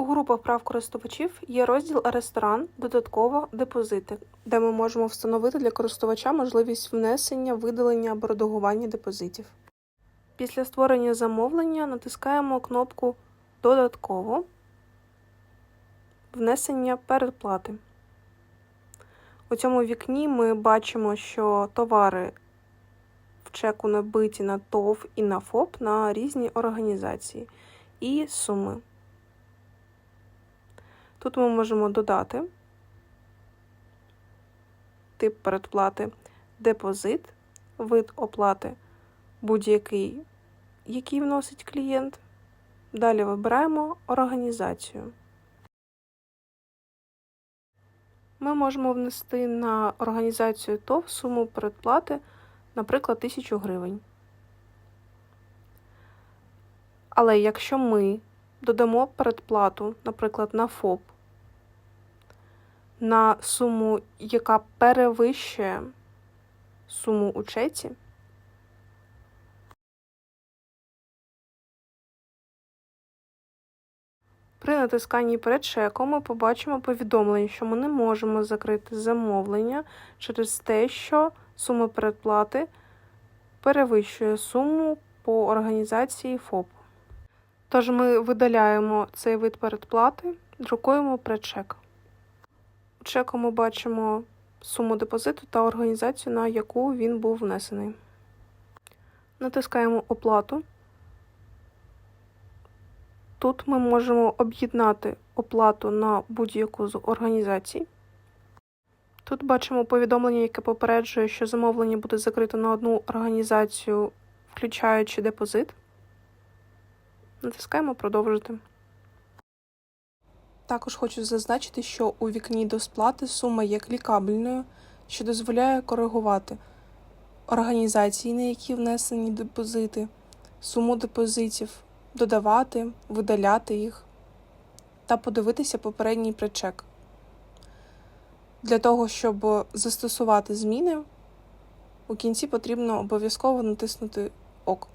У групах прав користувачів є розділ Ресторан, додатково депозити, де ми можемо встановити для користувача можливість внесення, видалення або редагування депозитів. Після створення замовлення натискаємо кнопку Додатково внесення передплати. У цьому вікні ми бачимо, що товари в чеку набиті на ТОВ і на ФОП на різні організації і суми. Тут ми можемо додати тип передплати, депозит, вид оплати будь-який, який вносить клієнт. Далі вибираємо організацію. Ми можемо внести на організацію ТОВ суму передплати, наприклад, 1000 гривень. Але якщо ми додамо передплату, наприклад, на ФОП, на суму, яка перевищує суму у чеці, При натисканні перед чеком ми побачимо повідомлення, що ми не можемо закрити замовлення через те, що сума передплати перевищує суму по організації ФОП. Тож ми видаляємо цей вид передплати, друкуємо предчек. У чеку ми бачимо суму депозиту та організацію, на яку він був внесений. Натискаємо оплату. Тут ми можемо об'єднати оплату на будь-яку з організацій. Тут бачимо повідомлення, яке попереджує, що замовлення буде закрито на одну організацію, включаючи депозит. Натискаємо Продовжити. Також хочу зазначити, що у вікні до сплати сума є клікабельною, що дозволяє коригувати організації, на які внесені депозити, суму депозитів, додавати, видаляти їх та подивитися попередній причек. Для того, щоб застосувати зміни, у кінці потрібно обов'язково натиснути ОК.